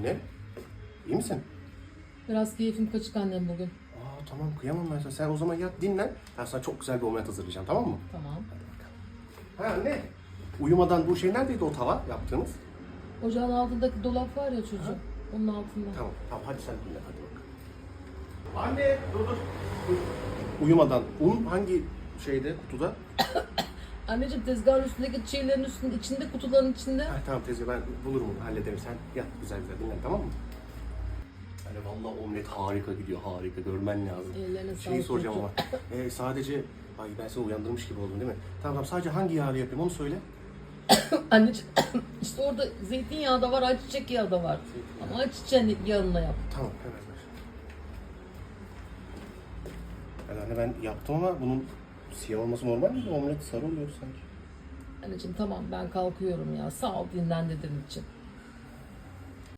Anne, iyi misin? Biraz keyfim kaçık annem bugün. Aa tamam kıyamam ben sana. Sen o zaman yat dinlen. Ben sana çok güzel bir omlet hazırlayacağım tamam mı? Tamam. Ha anne. Uyumadan bu şey neredeydi o tava yaptığımız? Ocağın altındaki dolap var ya çocuğum. Onun altında. Tamam tamam hadi sen dinle hadi bakalım. Anne dur dur. dur. Uyumadan un hangi şeyde kutuda? Anneciğim tezgahın üstündeki şeylerin üstünde, içinde kutuların içinde. Ha, tamam teyze ben bulurum onu hallederim. Sen yat güzel güzel dinlen tamam mı? Yani vallahi omlet harika gidiyor harika görmen lazım. Ellerine Şeyi sağlık soracağım ama e, sadece ay ben seni uyandırmış gibi oldum değil mi? Tamam tamam sadece hangi yağlı yapayım onu söyle. Anneciğim işte orada zeytinyağı da var, ayçiçek yağı da var. Ama ayçiçeğin yağında yap. Tamam hemen ver. Yani anne ben yaptım ama bunun siyah olması normal mi? Omlet sarı oluyor sanki. Anneciğim tamam ben kalkıyorum ya. Sağ ol dinlendirdiğin için.